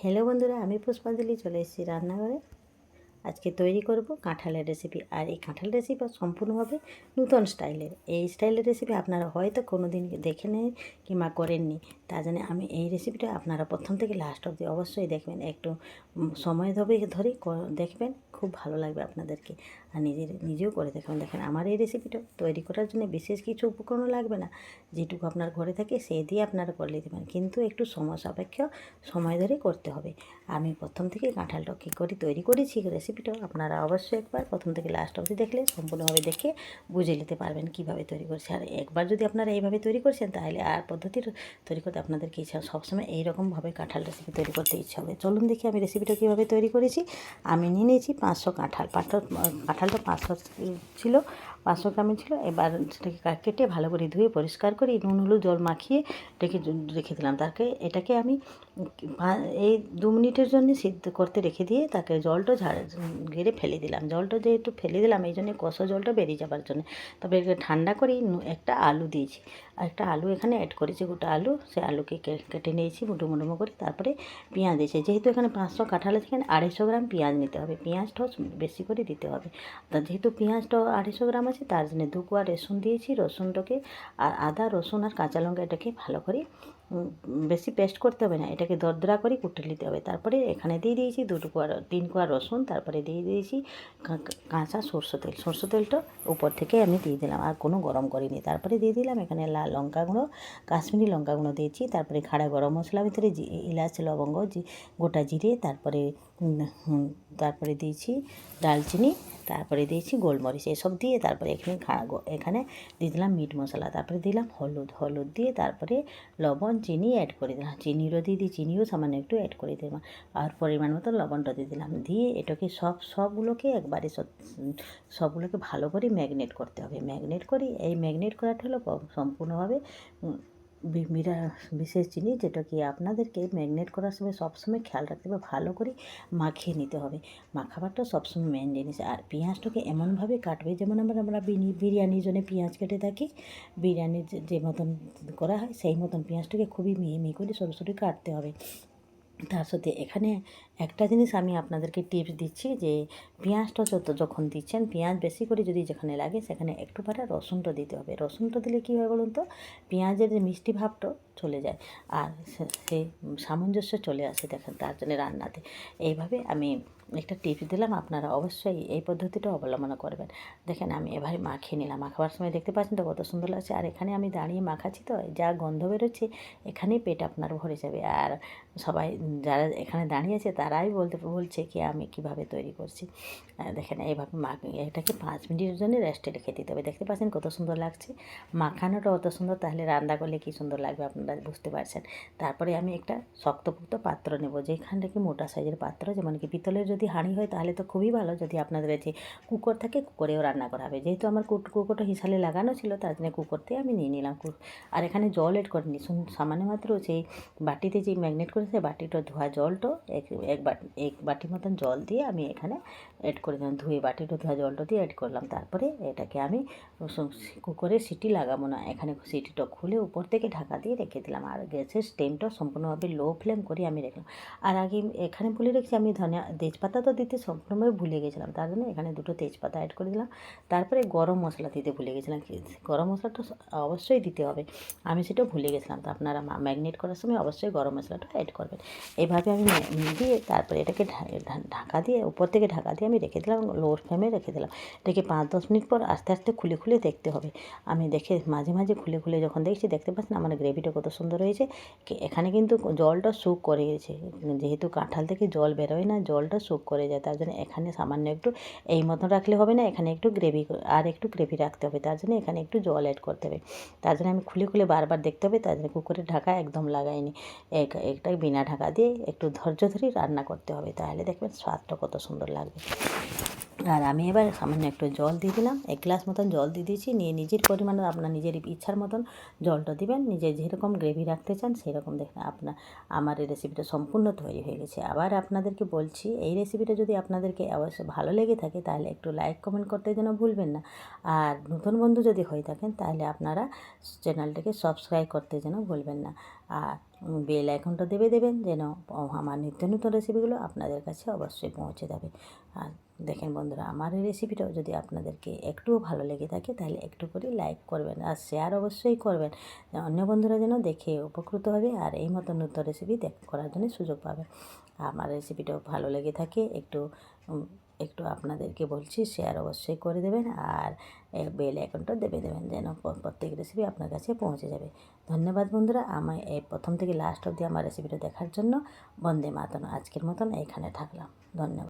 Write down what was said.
Hello বন্ধুরা আমি পুষ্পাঞ্জলি চলে এসেছি রান্নাঘরে। আজকে তৈরি করব কাঁঠালের রেসিপি আর এই কাঁঠাল রেসিপি সম্পূর্ণভাবে নূতন স্টাইলের এই স্টাইলের রেসিপি আপনারা হয়তো কোনো দিন দেখে নেই কিংবা করেননি। তার জন্য আমি এই রেসিপিটা আপনারা প্রথম থেকে লাস্ট অবধি অবশ্যই দেখবেন। একটু সময় ধরে ধরেই ক- দেখবেন খুব ভালো লাগবে আপনাদেরকে। আর নিজের, নিজেও করে দেখবেন। দেখেন, আমার এই রেসিপিটা তৈরি করার জন্য বিশেষ কিছু উপকরণ লাগবে না। যেটুকু আপনার ঘরে থাকে সেই দিয়ে আপনারা করে নিতে পারেন কিন্তু একটু সময় সাপেক্ষ সময় ধরে করতে হবে। আমি প্রথম থেকে কাঁঠালটা কী করে তৈরি করেছি রেসিপিটাও আপনারা অবশ্যই একবার প্রথম থেকে লাস্ট অবধি দেখলে সম্পূর্ণভাবে দেখে বুঝে নিতে পারবেন কীভাবে তৈরি করছে আর একবার যদি আপনারা এইভাবে তৈরি করছেন, তাহলে আর পদ্ধতির তৈরি করতে আপনাদেরকে ইচ্ছা সবসময় এইরকমভাবে কাঁঠাল রেসিপি তৈরি করতে ইচ্ছা হবে। চলুন দেখি আমি রেসিপিটা কীভাবে তৈরি করেছি। আমি নিয়ে নিয়েছি পাঁচশো কাঁঠাল। পাঁচশো, কাঁঠালটা পাঁচশো ছিল, পাঁচশো গ্রামে ছিল। এবার সেটাকে কেটে ভালো করে ধুয়ে পরিষ্কার করে নুন, হলুদ, জল মাখিয়ে রেখে রেখে দিলাম। তাকে এটাকে আমি এই দু মিনিটের জন্য সিদ্ধ করতে রেখে দিয়ে তাকে জলটা ঝাড়, ঘিরে ফেলে দিলাম। জলটা যেহেতু ফেলে দিলাম, এই জন্য কষা জলটা বেরিয়ে যাবার জন্য। তবে ঠান্ডা করেই একটা আলু দিয়েছি। আর একটা আলু এখানে অ্যাড করেছি, গোটা আলু। সে আলুকে কেটে নিয়েছি মুঠো মুঠো করে। তারপরে পেঁয়াজ দিয়েছি। যেহেতু এখানে পাঁচশো কাঁঠাল আছে, এখানে আড়াইশো গ্রাম পেঁয়াজ নিতে হবে। পেঁয়াজটাও বেশি করে দিতে হবে। তা যেহেতু পেঁয়াজটাও আড়াইশো গ্রাম আছে, তার জন্য দু কোয়া রসুন দিয়েছি। রসুনটাকে আর আদা, রসুন আর কাঁচা লঙ্কা এটাকে ভালো করে বেশি পেস্ট করতে হবে না। এটাকে দরদরা করে কুটে নিতে হবে। তারপরে এখানে দিয়ে দিয়েছি দুটো কোয়া তিন কোয়া রসুন। তারপরে দিয়ে দিয়েছি কাঁচা সরষে তেল। সরষে তেলটা উপর থেকে আমি দিয়ে দিলাম। আর কোনো গরম করিনি। তারপরে দিয়ে দিলাম এখানে লাল লঙ্কা গুঁড়ো, কাশ্মীরি লঙ্কা গুঁড়ো দিয়েছি, তারপরে খাড়া গরম মশলা, ভিতরে ইলাচ লবঙ্গ গোটা জিরে, তারপরে তারপরে দিয়েছি দালচিনি তারপরে দিয়েছি গোলমরিচ, এসব দিয়ে তারপরে এখানে এখানে দিয়ে দিলাম মিট মশলা, তারপরে দিলাম হলুদ হলুদ দিয়ে তারপরে লবণ, চিনি অ্যাড করে দিলাম। চিনিরও দিয়ে দিই, চিনিও সামান্য একটু অ্যাড করে দিলাম। আর পরিমাণ মতো লবণটা দিয়ে দিলাম। দিয়ে এটাকে সব, সবগুলোকে একবারে সবগুলোকে ভালো করে ম্যাগনেট করতে হবে। ম্যাগনেট করি, এই ম্যাগনেট করাটা হলো সম্পূর্ণভাবে বিরা বিশেষ জিনিস যেটা কি আপনাদেরকে ম্যাগনেট করার সময় সবসময় খেয়াল রাখতে হবে, ভালো করে মাখিয়ে নিতে হবে। মাখাবারটা সবসময় মেন জিনিস। আর পেঁয়াজটাকে এমনভাবে কাটবে যেমন আমরা আমরা বিরিয়ানির জন্য পেঁয়াজ কেটে থাকি। বিরিয়ানির যে- যে মতন করা হয় সেই মতন পেঁয়াজটাকে খুবই মিহি মিহি করে সরু সরু কাটতে হবে। তার সাথে এখানে একটা জিনিস আমি আপনাদেরকে টিপস দিচ্ছি যে পেঁয়াজটা যত যখন দিচ্ছেন, পেঁয়াজ বেশি করে যদি যেখানে লাগে সেখানে একটু পাটা রসুনটা দিতে হবে। রসুনটা দিলে কী হয় বলুন তো? পেঁয়াজের যে মিষ্টি ভাবটা চলে যায় আর সে- সামঞ্জস্য চলে আসে দেখেন তার জন্য রান্নাতে। এইভাবে আমি একটা টিপস দিলাম, আপনারা অবশ্যই এই পদ্ধতিটা অবলম্বন করবেন। দেখেন আমি এভাবে মাখিয়ে নিলাম, মাখাবার সময় দেখতে পাচ্ছেন তো কত সুন্দর লাগছে। আর এখানে আমি দাঁড়িয়ে মাখাচ্ছি তো, যা গন্ধ বেরোচ্ছে এখানেই পেট আপনার ভরে যাবে। আর সবাই যারা এখানে দাঁড়িয়ে আছে তারাই বলতে বলছে কি আমি কীভাবে তৈরি করছি। দেখেন, এইভাবে মা এটাকে পাঁচ মিনিটের জন্য রেস্টে রেখে দিতে হবে। দেখতে পাচ্ছেন কত সুন্দর লাগছে। মাখানোটা অত সুন্দর, তাহলে রান্না করলে কি সুন্দর লাগবে আপনারা বুঝতে পারছেন। তারপরে আমি একটা শক্তপোক্ত পাত্র নেব, যেখানটা কি মোটা সাইজের পাত্র, যেমন কি পিতলের যদি হাঁড়ি হয় তাহলে তো খুবই ভালো, যদি আপনাদের কাছে কুকর থাকে কুকরেও রান্না করা হবে। যেহেতু আমার কুক- কুকরটা হিসালে লাগানো ছিল, তার জন্য কুকরতে আমি নিয়ে নিলাম। আর এখানে জল এড করে নিই শুন- সামান্য মাত্র সেই বাটিতে যে ম্যাগনেট করেছে, বাটিটা ধোয়া জলটো, এক এক বাটি এক বাটি মতন জল দিয়ে আমি এখানে অ্যাড করে দিলাম। ধুয়ে বাটিটা, ধোয়া জলটা দিয়ে অ্যাড করলাম। তারপরে এটাকে আমি কুকরে সিটি লাগাবো না। এখানে সিটিটা খুলে উপর থেকে ঢাকা দিয়ে রেখে দিলাম। আর গ্যাসের স্টেমটা সম্পূর্ণভাবে লো ফ্লেম করে আমি রাখলাম আর আগে এখানে বলে রেখেছি, আমি ধনিয়া তেজপাতা তো দিতে সম্পূর্ণভাবে ভুলে গেছিলাম। তার জন্য এখানে দুটো তেজপাতা অ্যাড করে দিলাম। তারপরে গরম মশলা দিতে ভুলে গেছিলাম। গরম মশলাটা অবশ্যই দিতে হবে। আমি সেটা ভুলে গেছিলাম। তো আপনারা ম্যাগনেট করার সময় অবশ্যই গরম মশলাটা অ্যাড করবেন। এইভাবে আমি দিয়ে তারপরে এটাকে ঢাকা দিয়ে, উপর থেকে ঢাকা দিয়ে আমি রেখে দিলাম লো ফ্লেমে রেখে দিলাম। এটাকে পাঁচ, দশ মিনিট পর আস্তে আস্তে খুলে খুলে দেখতে হবে। আমি দেখে মাঝে মাঝে খুলে খুলে যখন দেখছি দেখতে পাচ্ছেন আমার গ্রেভিটা কত সুন্দর হয়েছে। এখানে কিন্তু জলটা শুক করে গেছে। যেহেতু কাঁঠাল থেকে জল বেরোয় না, জলটা শুক করে যায়। তার জন্য এখানে সামান্য একটু এই মতন রাখলে হবে না, এখানে একটু গ্রেভি আর একটু গ্রেভি রাখতে হবে। তার জন্য এখানে একটু জল অ্যাড করতে হবে। তার জন্য আমি খুলে খুলে বারবার দেখতে হবে। তার জন্য কুকুরের ঢাকা একদম লাগাইনি। এক, একটা বিনা ঢাকা দিয়ে একটু ধৈর্য ধরে রান্না করতে হবে। তাহলে দেখবেন স্বাদটা কত সুন্দর লাগবে। আর আমি এবার সামান্য একটু জল দিয়ে দিলাম। এক গ্লাস মতন জল দিয়ে দিয়েছি। নিয়ে নিজের পরিমাণ আপনার নিজের ইচ্ছার মতন জলটা দিবেন। নিজে যেরকম গ্রেভি রাখতে চান, সেরকম দেখবেন আপনার, আমার এই রেসিপিটা সম্পূর্ণ তৈরি হয়ে গেছে। আবার আপনাদেরকে বলছি, এই রেসিপিটা যদি আপনাদেরকে অবশ্যই ভালো লেগে থাকে, তাহলে একটু লাইক কমেন্ট করতে যেন ভুলবেন না। আর নতুন বন্ধু যদি হয়ে থাকেন, তাহলে আপনারা চ্যানেলটাকে সাবস্ক্রাইব করতে যেন ভুলবেন না। আর বেল আইকনটা দেবে দেবেন যেন আমার নিত্য নতুন রেসিপিগুলো আপনাদের কাছে অবশ্যই পৌঁছে যাবে। আর দেখেন বন্ধুরা, আমার এই রেসিপিটাও যদি আপনাদেরকে একটুও ভালো লেগে থাকে, তাহলে একটু করে লাইক করবেন আর শেয়ার অবশ্যই করবেন। অন্য বন্ধুরা যেন দেখে উপকৃত হবে আর এই মতো নতুন রেসিপি দেখ, করার জন্য সুযোগ পাবে। আমার রেসিপিটাও ভালো লেগে থাকে, একটু একটু আপনাদেরকে বলছি শেয়ার অবশ্যই করে দেবেন আর বেল আইকনটা দেবে দেবেন যেন প্রত্যেক রেসিপি আপনার কাছে পৌঁছে যাবে। ধন্যবাদ বন্ধুরা আমায় এই প্রথম থেকে লাস্ট অবধি আমার রেসিপিটা দেখার জন্য। বন্দে মাতন আজকের মতন এখানে থাকলাম। ধন্যবাদ।